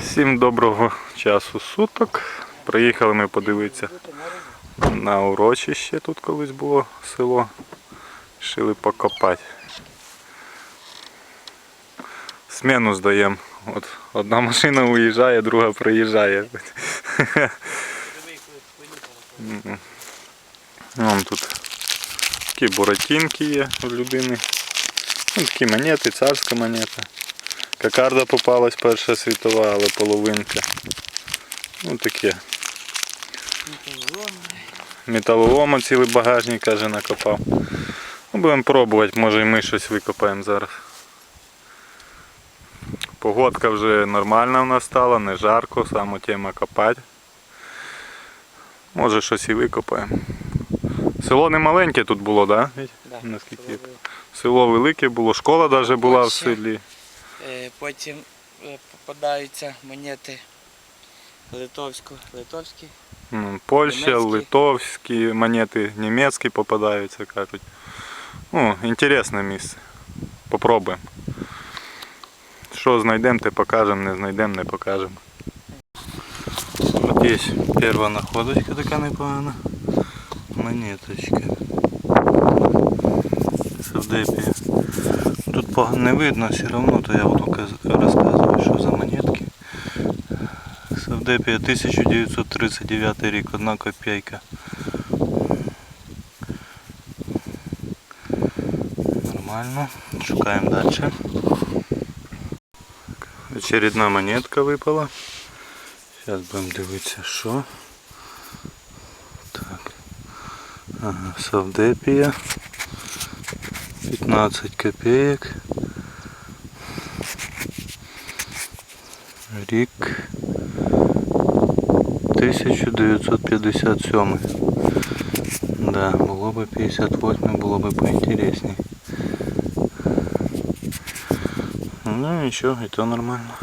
Всім доброго часу суток. Приїхали ми подивитися на урочище. Тут колись було село. Рішили покопати. Смену здаємо. От одна машина уїжджає, друга приїжджає. Вон тут такі буратинки є у людини. Ну, такі монети, царська монета. Кокарда попалась перша світова, але половинка. Ну таке. Металолома цілий багажник, каже, накопав. Ну, будемо пробувати, може і ми щось викопаємо зараз. Погодка вже нормальна в нас стала, не жарко, саме тема копати. Може щось і викопаємо. Село не маленьке тут було, так? Да? Да. Наскільки? Село велике було, школа навіть була в селі. Е, Потім е, попадаються монети литовсько литовські. Ну, Польща, Німецькі. литовські монети, німецькі попадаються, кажуть. Ну, інтересне місце. Попробуємо. Що знайдемо, те покажемо, не знайдемо, не покажемо. От є перша находочка така непогана. Монеточка. Савдепія. Тут не видно все одно, то я каз- розказувати, що за монетки. Савдепія 1939 рік, одна копійка. Нормально. Шукаємо далі. Очередна монетка випала. Зараз будемо дивитися, що. Так. Ага, Савдепія. 15 копійок. Рік 1957. Да, було би 58, було би поінтересней. Ну нічого, і то нормально.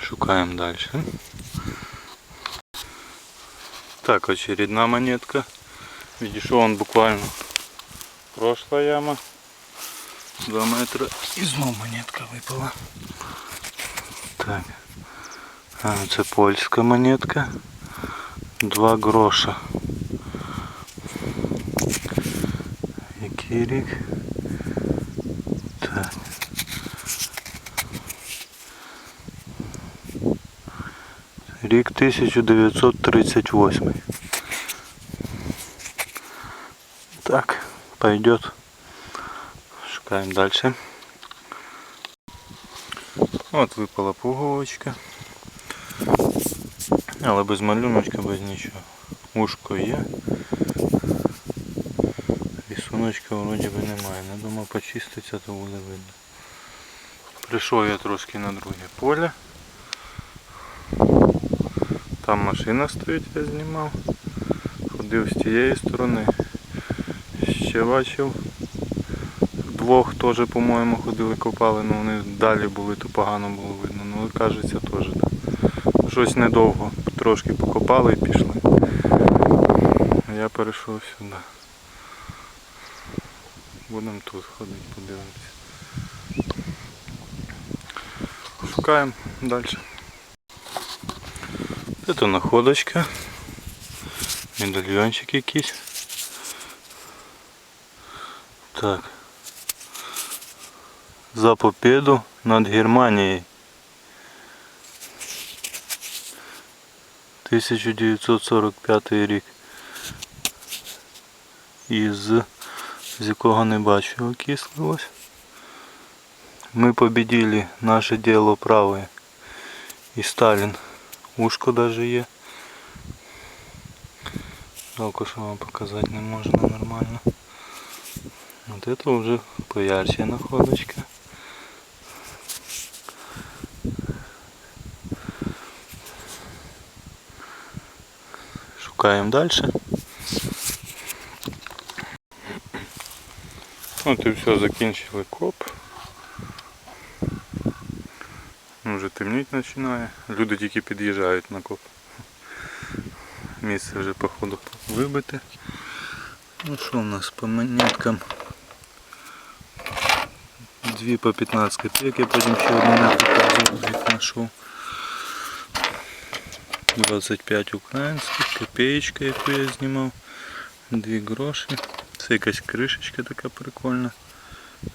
Шукаємо далі. Так, очередна монетка. Відійшов он буквально прошла яма. 2 метри. І знов монетка випала. Так. А, це польська монетка. 2 гроша. Який рік? Так. Рік 1938. Так, Пойдет. Шукаємо далі. От випала пуговочка. Але без малюночка, без нічого. Ушко є. Рисуночка вроді би немає. Не думав почиститься, то буде видно. Прийшов я трошки на друге поле. Там машина стоїть, я знімав. Ходив з тієї сторони. Ще бачив. Двох теж, по-моєму, ходили, копали, але вони далі були, то погано було видно. Ну, кажеться, теж, так. Щось недовго. Трошки покопали і пішли. Я перейшов сюди. Будемо тут ходити, подивитися. Шукаємо далі. Це находочка. Медальйончик якийсь. Так. За победу над Германией. 1945 рік. Із з якого не бачу окислилось. Ми победили наше дело правое. І Сталін. Ушко даже є. Жалко, що вам показати не можна нормально. Вот это уже поярче находочка. Шукаємо далі. От і все, закінчили коп. Ну, Вже темніть починає. Люди тільки під'їжджають на коп. Місце вже походу вибите. Ну що у нас по монеткам? Дві по 15 копійок, я потім ще одну не показував, як знайшов. 25 українських, копеечка, яку я знімав. Дві гроші. Це якась кришечка така прикольна.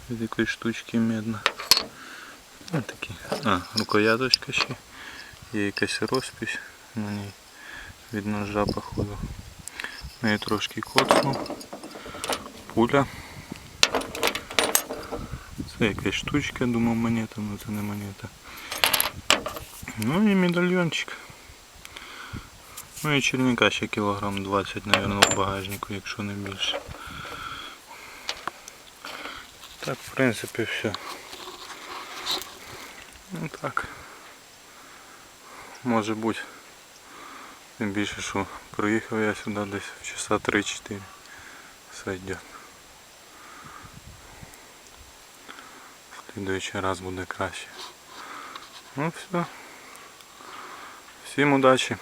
Від якоїсь штучки медна. Ось такі. А, рукояточка ще. Є якась розпись на ній. Від ножа походу. Ну і трошки коцнув. Пуля. Це якась штучка, думав монета, але це не монета. Ну і медальйончик. Ну і черніка ще кілограм 20, мабуть, в багажнику, якщо не більше. Так, в принципі, все. Ну так. Може бути. Тим більше, що приїхав я сюди десь в часа 3-4. Сойдет. В следующий раз буде краще. Ну все. Всім удачі.